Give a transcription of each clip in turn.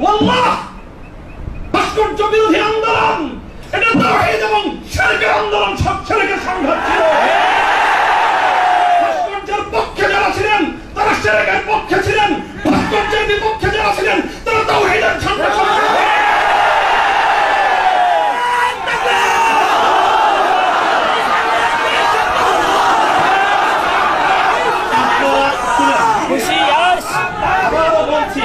ওয়াল্লাহ! ভাস্কর্য আন্দোলন! এটা তাওহীদ এবং শিরকের আন্দোলন সব শিরকের সংঘাত পক্ষে যারা ছিলেন, তারা শিরকের পক্ষে ছিলেন। ভাস্কর্যের বিপক্ষে যারা ছিলেন তারা তাওহীদের সংঘাত আবারও বলছি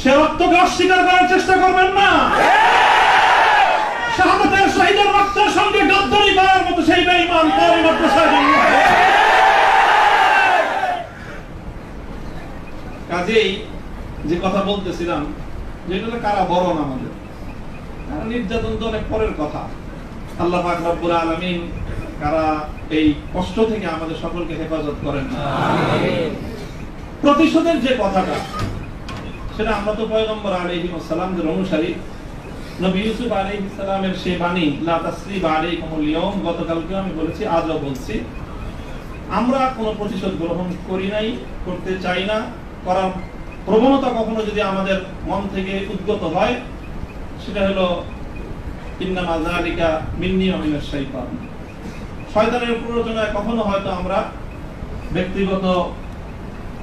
সে রক্তকে অস্বীকার করার চেষ্টা করবেন না। শাহাদাতের শহীদের রক্তের সঙ্গে গদ্দারি করার মতো সেই বেঈমান তারই মাত্র স্বাধীন কাজেই যে কথা বলতেছিলাম যেটা হলো কারা বরণ আমাদের কারা নির্যাতন তো অনেক পরের কথা। আল্লাহ পাক রব্বুল আলামিন কারা এই কষ্ট থেকে আমাদের সকলকে হেফাজত করেন প্রতিশোধের যে কথাটা সেটা আমরা তো পয়গম্বর আলাইহিস সালামদের অনুসারী। নবী ইউসুফ আলাইহিস সালামের সেই বাণী, লা তাসরিব আলাইকুমুল ইয়াউম গতকালকে আমি বলেছি, আজও বলছি। আমরা কোনো প্রতিশোধ গ্রহণ করি নাই, করতে চাই না। করার প্রবণতা কখনো যদি আমাদের মন থেকে উদ্গত হয়, সেটা হলো শয়তানের প্ররোচনায় কখনো হয়তো আমরা ব্যক্তিগত